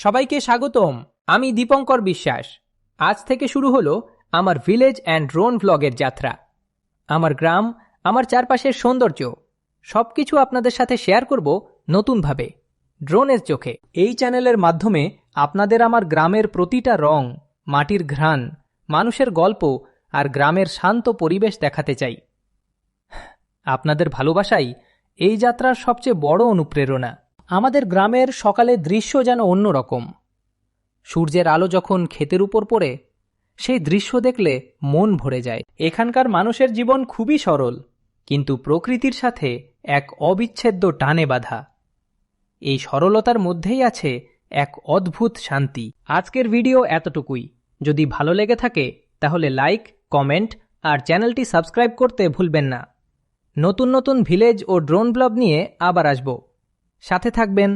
সবাইকে স্বাগতম। আমি দীপঙ্কর বিশ্বাস। আজ থেকে শুরু হলো আমার ভিলেজ অ্যান্ড ড্রোন ভ্লগের যাত্রা। আমার গ্রাম, আমার চারপাশের সৌন্দর্য, সবকিছু আপনাদের সাথে শেয়ার করব নতুনভাবে ড্রোনের চোখে। এই চ্যানেলের মাধ্যমে আপনাদের আমার গ্রামের প্রতিটা রং, মাটির ঘ্রাণ, মানুষের গল্প আর গ্রামের শান্ত পরিবেশ দেখাতে চাই। আপনাদের ভালোবাসাই এই যাত্রার সবচেয়ে বড় অনুপ্রেরণা। আমাদের গ্রামের সকালের দৃশ্য যেন অন্যরকম সূর্যের আলো যখন ক্ষেতের উপর পড়ে, সেই দৃশ্য দেখলে মন ভরে যায়। এখানকার মানুষের জীবন খুবই সরল, কিন্তু প্রকৃতির সাথে এক অবিচ্ছেদ্য টানে বাঁধা। এই সরলতার মধ্যেই আছে এক অদ্ভুত শান্তি। আজকের ভিডিও এতটুকুই। যদি ভালো লেগে থাকে, তাহলে লাইক, কমেন্ট আর চ্যানেলটি সাবস্ক্রাইব করতে ভুলবেন না। নতুন নতুন ভিলেজ ও ড্রোন ব্লগ নিয়ে আবার আসব। সাথে থাকবেন।